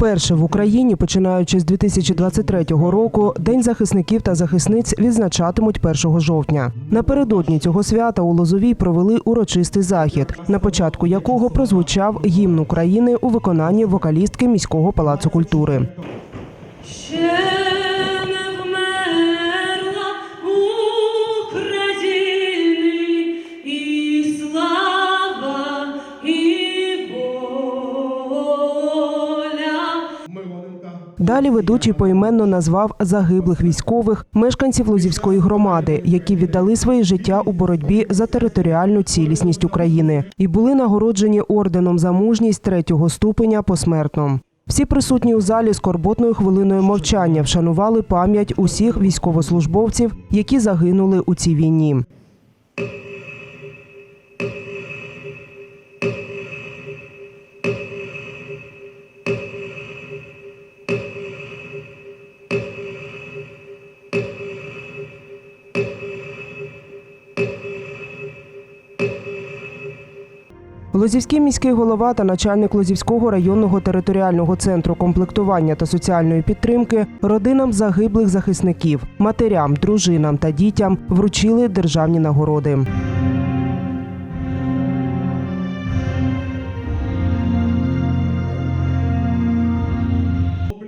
Вперше в Україні, починаючи з 2023 року, День захисників та захисниць відзначатимуть 1 жовтня. Напередодні цього свята у Лозовій провели урочистий захід, на початку якого прозвучав гімн України у виконанні вокалістки міського палацу культури. Далі ведучий поіменно назвав загиблих військових мешканців Лозівської громади, які віддали своє життя у боротьбі за територіальну цілісність України і були нагороджені орденом за мужність третього ступеня посмертно. Всі присутні у залі скорботною хвилиною мовчання вшанували пам'ять усіх військовослужбовців, які загинули у цій війні. Лозівський міський голова та начальник Лозівського районного територіального центру комплектування та соціальної підтримки родинам загиблих захисників, матерям, дружинам та дітям вручили державні нагороди.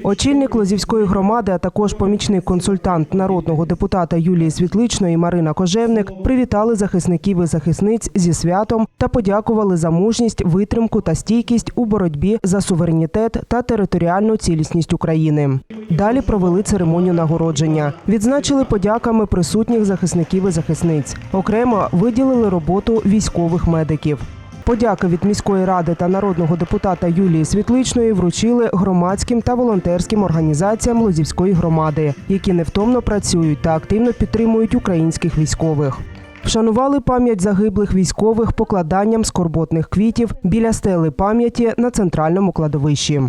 Очільник Лозівської громади, а також помічник консультант народного депутата Юлії Світличної Марина Кожевник привітали захисників і захисниць зі святом та подякували за мужність, витримку та стійкість у боротьбі за суверенітет та територіальну цілісність України. Далі провели церемонію нагородження. Відзначили подяками присутніх захисників і захисниць. Окремо виділили роботу військових медиків. Подяки від міської ради та народного депутата Юлії Світличної вручили громадським та волонтерським організаціям Лозівської громади, які невтомно працюють та активно підтримують українських військових. Вшанували пам'ять загиблих військових покладанням скорботних квітів біля стели пам'яті на центральному кладовищі.